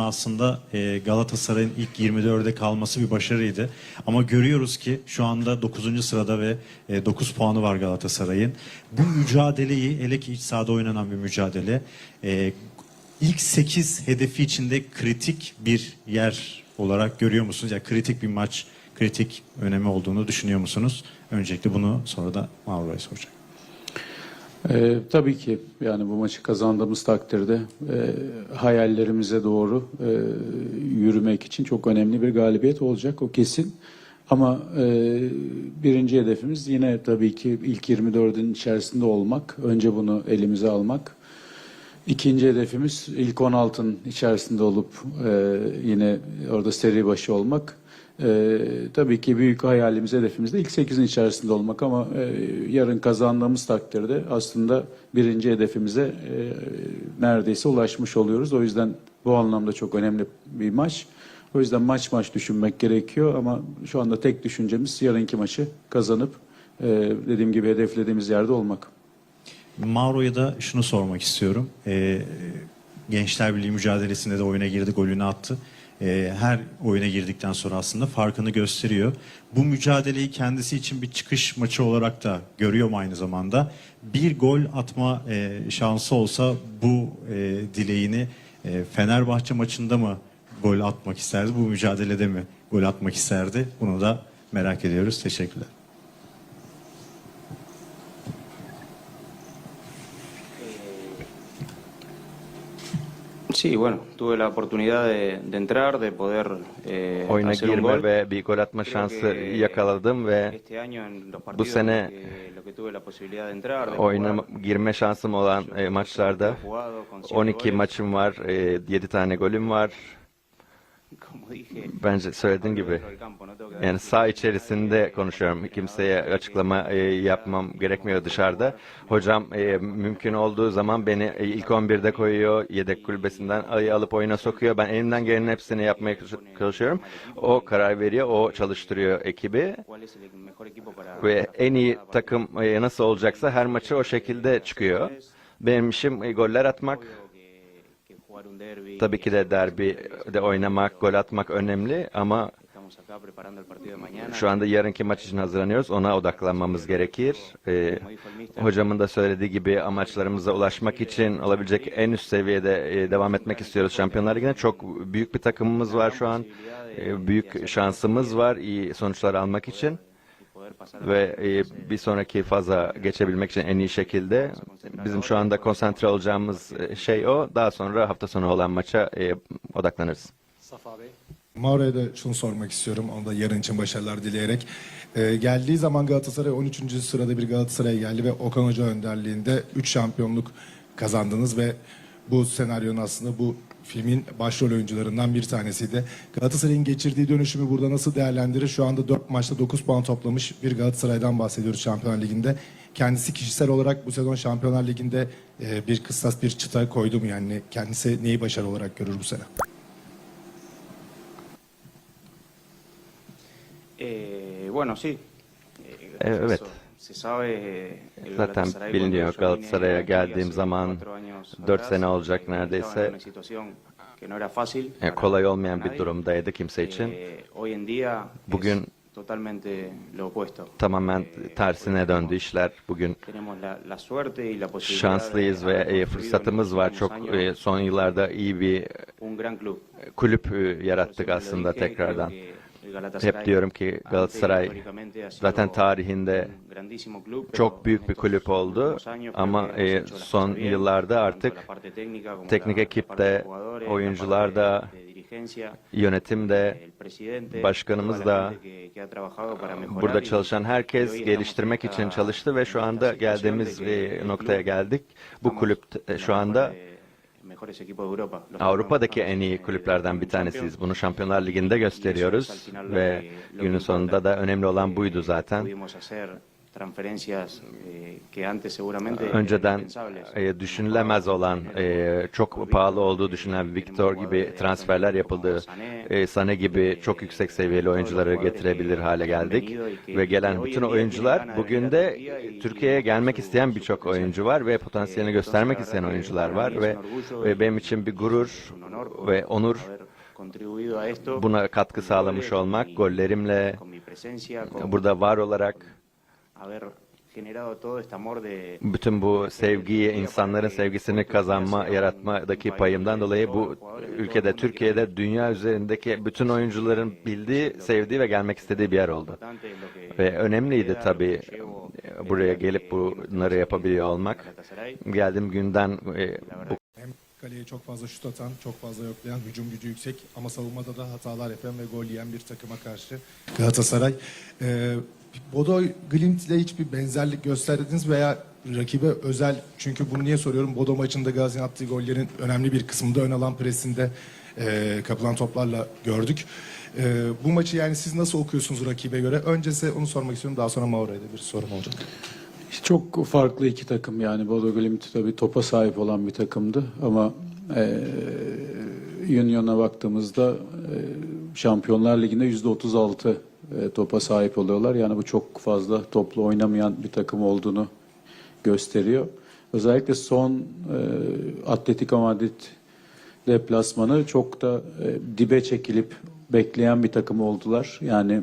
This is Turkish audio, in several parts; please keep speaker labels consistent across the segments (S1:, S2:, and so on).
S1: Aslında e, Galatasaray'ın ilk 24'e kalması bir başarıydı. Ama görüyoruz ki şu anda 9. sırada ve e, 9 puanı var Galatasaray'ın. Bu mücadeleyi hele ki iç sahada oynanan bir mücadele e, ilk 8 hedefi içinde kritik bir yer olarak görüyor musunuz? Yani kritik bir maç, kritik önemi olduğunu düşünüyor musunuz? Öncelikle bunu sonra da Mavro'ya soracağım.
S2: Ee, tabii ki yani bu maçı kazandığımız takdirde e, hayallerimize doğru e, yürümek için çok önemli bir galibiyet olacak o kesin. Ama e, birinci hedefimiz yine tabii ki ilk 24'ün içerisinde olmak. Önce bunu elimize almak. İkinci hedefimiz ilk 16'ın içerisinde olup e, yine orada seri başı olmak. E, tabii ki büyük hayalimiz, hedefimiz de ilk 8'in içerisinde olmak ama e, yarın kazandığımız takdirde aslında birinci hedefimize e, neredeyse ulaşmış oluyoruz. O yüzden bu anlamda çok önemli bir maç. O yüzden maç maç düşünmek gerekiyor ama şu anda tek düşüncemiz yarınki maçı kazanıp e, dediğim gibi hedeflediğimiz yerde olmak.
S1: Mauro'ya da şunu sormak istiyorum. Ee, Gençler Birliği mücadelesinde de oyuna girdi, golünü attı. Ee, her oyuna girdikten sonra aslında farkını gösteriyor. Bu mücadeleyi kendisi için bir çıkış maçı olarak da görüyorum aynı zamanda. Bir gol atma e, şansı olsa bu e, dileğini e, Fenerbahçe maçında mı gol atmak isterdi, bu mücadelede mi gol atmak isterdi? Bunu da merak ediyoruz. Teşekkürler.
S3: Sí, bueno, tuve la oportunidad de, de entrar, de poder eh,
S4: Oyuna
S3: hacer un
S4: girme
S3: gol.
S4: ve bir gol atma şansı yakaladım ve
S3: este año en los
S4: bu
S3: partidos
S4: sene
S3: que, lo que tuve la posibilidad de entrar, de
S4: oyuna
S3: jugar,
S4: girme şansım olan e, maçlarda
S3: he jugado con siete
S4: 12
S3: goles.
S4: maçım var, e, 7 tane golüm var. Bence söylediğin gibi. Yani saha içerisinde konuşuyorum. Kimseye açıklama e, yapmam gerekmiyor dışarıda. Hocam e, mümkün olduğu zaman beni e, ilk 11'de koyuyor. Yedek kulübesinden alıp oyuna sokuyor. Ben elimden gelenin hepsini yapmaya çalışıyorum. O karar veriyor, o çalıştırıyor ekibi. Ve en iyi takım nasıl olacaksa her maçı o şekilde çıkıyor. Benim işim goller atmak.
S3: que, que jugar un derbi.
S4: Tabii ki de derbi de oynamak, gol atmak önemli ama şu anda yarınki maç için hazırlanıyoruz. Ona odaklanmamız gerekir. Ee, hocamın da söylediği gibi amaçlarımıza ulaşmak için olabilecek en üst seviyede e, devam etmek istiyoruz Şampiyonlar Ligi'ne. Çok büyük bir takımımız var şu an. Ee, büyük şansımız var iyi sonuçlar almak için ve e, bir sonraki faza geçebilmek için en iyi şekilde bizim şu anda konsantre olacağımız e, şey o. Daha sonra hafta sonu olan maça e, odaklanırız.
S5: Mauro'ya da şunu sormak istiyorum. Onu da yarın için başarılar dileyerek. Ee, geldiği zaman Galatasaray 13. sırada bir Galatasaray geldi ve Okan Hoca önderliğinde 3 şampiyonluk kazandınız ve bu senaryonun aslında bu filmin başrol oyuncularından bir tanesiydi. Galatasaray'ın geçirdiği dönüşümü burada nasıl değerlendirir? Şu anda 4 maçta 9 puan toplamış bir Galatasaray'dan bahsediyoruz Şampiyonlar Ligi'nde. Kendisi kişisel olarak bu sezon Şampiyonlar Ligi'nde e, bir kıssas bir çıta koydu mu? Yani kendisi neyi başarı olarak görür bu sene?
S3: Eh, bueno, sí. Eh,
S4: evet.
S3: Eh,
S4: Zaten biliniyor Galatasaray'a geldiğim zaman
S3: cuatro años
S4: 4
S3: atrás,
S4: sene
S3: eh,
S4: olacak
S3: en
S4: neredeyse. kolay olmayan bir durumdaydı kimse için.
S3: Eh, día
S4: Bugün. Tamamen
S3: Eh,
S4: tersine döndü işler. Bugün şanslıyız ve fırsatımız var. Çok son yıllarda iyi bir kulüp yarattık aslında tekrardan. Hep diyorum ki Galatasaray zaten tarihinde çok büyük bir kulüp oldu ama e, son yıllarda artık teknik
S3: parte de
S4: oyuncular da,
S3: de
S4: yönetimde,
S3: el presidente,
S4: başkanımız da, burada çalışan herkes geliştirmek için çalıştı ve şu anda
S3: de
S4: geldiğimiz
S3: el
S4: noktaya geldik. Bu kulüp e, şu anda Avrupa'daki en iyi
S3: de-
S4: kulüplerden bir tanesiyiz. Bunu Şampiyonlar Ligi'nde gösteriyoruz ve günün sonunda da önemli olan buydu zaten.
S3: Eh,
S4: önceden e, düşünülemez olan, e, çok pahalı olduğu düşünülen Victor gibi transferler yapıldı. E, Sane gibi çok yüksek seviyeli oyuncuları getirebilir hale geldik. Ve gelen bütün oyuncular bugün de Türkiye'ye gelmek isteyen birçok oyuncu var ve potansiyelini göstermek isteyen oyuncular var ve, ve benim için bir gurur ve onur buna katkı sağlamış olmak, gollerimle burada var olarak bütün bu sevgiyi, insanların sevgisini kazanma, yaratmadaki payımdan dolayı bu ülkede, Türkiye'de, dünya üzerindeki bütün oyuncuların bildiği, sevdiği ve gelmek istediği bir yer oldu. Ve önemliydi tabii e, buraya gelip bunları yapabiliyor olmak. Geldiğim günden e, bu
S5: Hem kaleye çok fazla şut atan, çok fazla yoklayan, hücum gücü yüksek ama savunmada da hatalar yapan ve gol yiyen bir takıma karşı Galatasaray. Ee, Bodo Glimt ile hiçbir benzerlik gösterdiniz veya rakibe özel çünkü bunu niye soruyorum? Bodo maçında Gazi'nin attığı gollerin önemli bir kısmında ön alan presinde e, kapılan toplarla gördük. E, bu maçı yani siz nasıl okuyorsunuz rakibe göre? Önce size onu sormak istiyorum. Daha sonra Maura'ya da bir sorum olacak.
S2: Çok farklı iki takım yani Bodo Glimt tabii topa sahip olan bir takımdı ama e, Union'a baktığımızda e, Şampiyonlar Ligi'nde %36 e, topa sahip oluyorlar. Yani bu çok fazla toplu oynamayan bir takım olduğunu gösteriyor. Özellikle son e, Atletico Madrid deplasmanı çok da e, dibe çekilip bekleyen bir takım oldular. Yani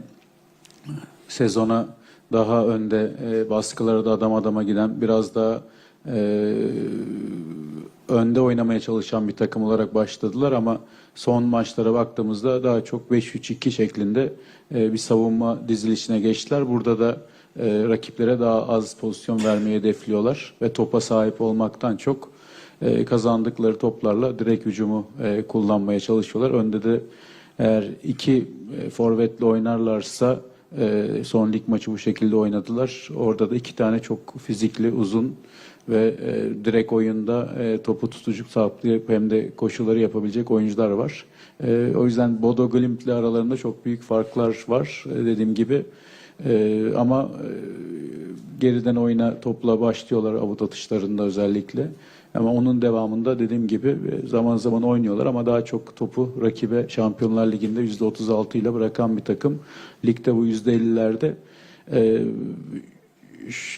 S2: sezona daha önde e, baskıları da adam adama giden biraz daha e, önde oynamaya çalışan bir takım olarak başladılar ama son maçlara baktığımızda daha çok 5-3-2 şeklinde e, bir savunma dizilişine geçtiler. Burada da e, rakiplere daha az pozisyon vermeyi hedefliyorlar ve topa sahip olmaktan çok e, kazandıkları toplarla direkt hücumu kullanmaya çalışıyorlar. Önde de eğer iki forvetle oynarlarsa e, son lig maçı bu şekilde oynadılar. Orada da iki tane çok fizikli, uzun ve e, direkt oyunda e, topu tutucu saplayıp hem de koşuları yapabilecek oyuncular var. E, o yüzden Bodo Glimt ile aralarında çok büyük farklar var e, dediğim gibi. E, ama geriden oyuna topla başlıyorlar avut atışlarında özellikle. Ama onun devamında dediğim gibi e, zaman zaman oynuyorlar ama daha çok topu rakibe Şampiyonlar Ligi'nde %36 ile bırakan bir takım. Ligde bu %50'lerde. E,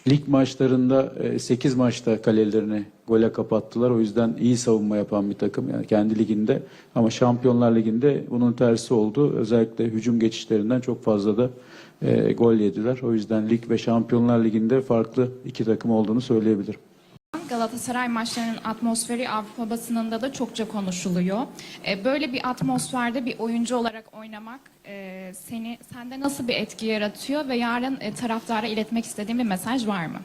S2: lig maçlarında 8 maçta kalelerini gole kapattılar. O yüzden iyi savunma yapan bir takım yani kendi liginde. Ama Şampiyonlar Ligi'nde bunun tersi oldu. Özellikle hücum geçişlerinden çok fazla da e, gol yediler. O yüzden lig ve Şampiyonlar Ligi'nde farklı iki takım olduğunu söyleyebilirim.
S6: Galatasaray maçlarının atmosferi Avrupa basınında da çokça konuşuluyor. E, Böyle bir atmosferde bir oyuncu olarak oynamak e, seni sende nasıl bir etki yaratıyor ve yarın e, taraftara iletmek istediğin bir mesaj var mı?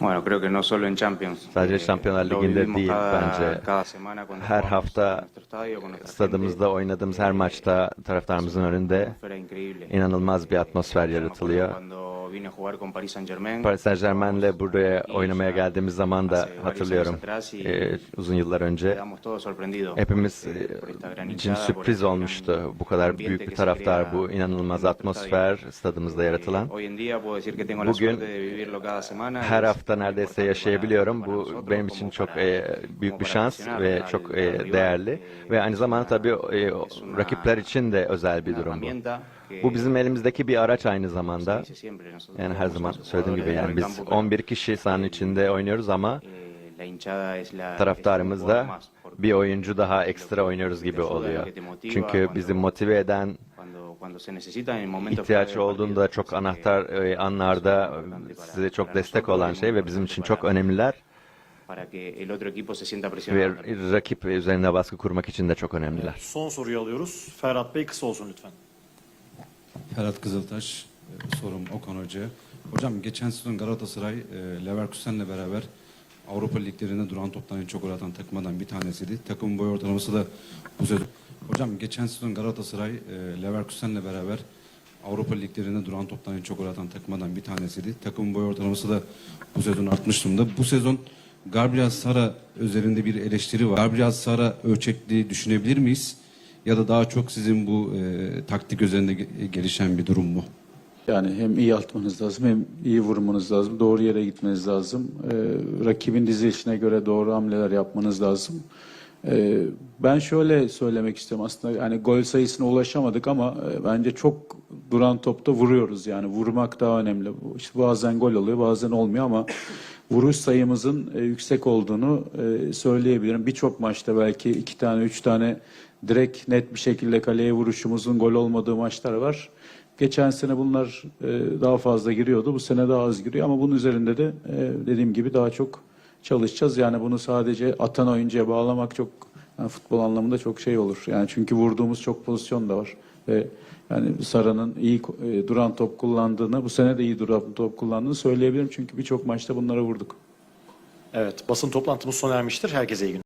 S3: Bueno, creo que no solo en Champions.
S4: Sadece
S3: Eh,
S4: Şampiyonlar Ligi'nde değil bence. Her hafta stadımızda oynadığımız her maçta taraftarımızın önünde inanılmaz bir atmosfer yaratılıyor.
S3: Paris
S4: Saint Germain'le buraya oynamaya
S3: ya
S4: geldiğimiz zaman da hatırlıyorum. Ee, uzun yıllar önce hepimiz e, için sürpriz olmuştu. Bu kadar büyük bir taraftar, bu inanılmaz atmosfer stadımızda yaratılan. Bugün her hafta neredeyse yaşayabiliyorum. Bu benim için çok e, büyük bir şans ve çok e, değerli. Ve aynı zamanda tabii e, rakipler için de özel bir durum bu. Bu bizim elimizdeki bir araç aynı zamanda. Yani her zaman
S3: 11
S4: söylediğim gibi yani biz
S3: campo, pero,
S4: 11 kişi sahanın içinde oynuyoruz ama
S3: eh,
S4: taraftarımız da bir oyuncu daha ekstra oynuyoruz gibi oluyor. Çünkü bizi motive eden ihtiyaç olduğunda çok anahtar e, anlarda size çok destek olan şey ve bizim için çok önemliler ve rakip üzerine baskı kurmak için de çok önemliler.
S7: Son soruyu alıyoruz. Ferhat Bey kısa olsun lütfen.
S8: Ferhat Kızıltaş, e, sorum Okan Hoca'ya. Hocam geçen sezon Galatasaray e, Leverkusen'le beraber Avrupa liglerinde duran toptan en çok gol atan takımlardan bir tanesiydi. Takımın boy ortalaması da bu sezon. Hocam geçen sezon Galatasaray e, Leverkusen'le beraber Avrupa liglerinde duran toptan en çok gol atan takımlardan bir tanesiydi. Takımın boy ortalaması da bu sezon artmış durumda. Bu sezon Gabriel Sara üzerinde bir eleştiri var. Gabriel Sara ölçekli düşünebilir miyiz? Ya da daha çok sizin bu e, taktik üzerinde ge- gelişen bir durum mu?
S2: Yani hem iyi atmanız lazım hem iyi vurmanız lazım. Doğru yere gitmeniz lazım. Ee, rakibin dizilişine göre doğru hamleler yapmanız lazım. Ee, ben şöyle söylemek istiyorum aslında yani gol sayısına ulaşamadık ama e, bence çok duran topta vuruyoruz yani vurmak daha önemli. İşte bazen gol oluyor bazen olmuyor ama vuruş sayımızın e, yüksek olduğunu e, söyleyebilirim. Birçok maçta belki iki tane üç tane direkt net bir şekilde kaleye vuruşumuzun gol olmadığı maçlar var. Geçen sene bunlar e, daha fazla giriyordu. Bu sene daha az giriyor ama bunun üzerinde de e, dediğim gibi daha çok çalışacağız. Yani bunu sadece atan oyuncuya bağlamak çok yani futbol anlamında çok şey olur. Yani çünkü vurduğumuz çok pozisyon da var. Ve yani Sara'nın iyi e, duran top kullandığını, bu sene de iyi duran top kullandığını söyleyebilirim. Çünkü birçok maçta bunlara vurduk.
S7: Evet, basın toplantımız sona ermiştir. Herkese iyi günler.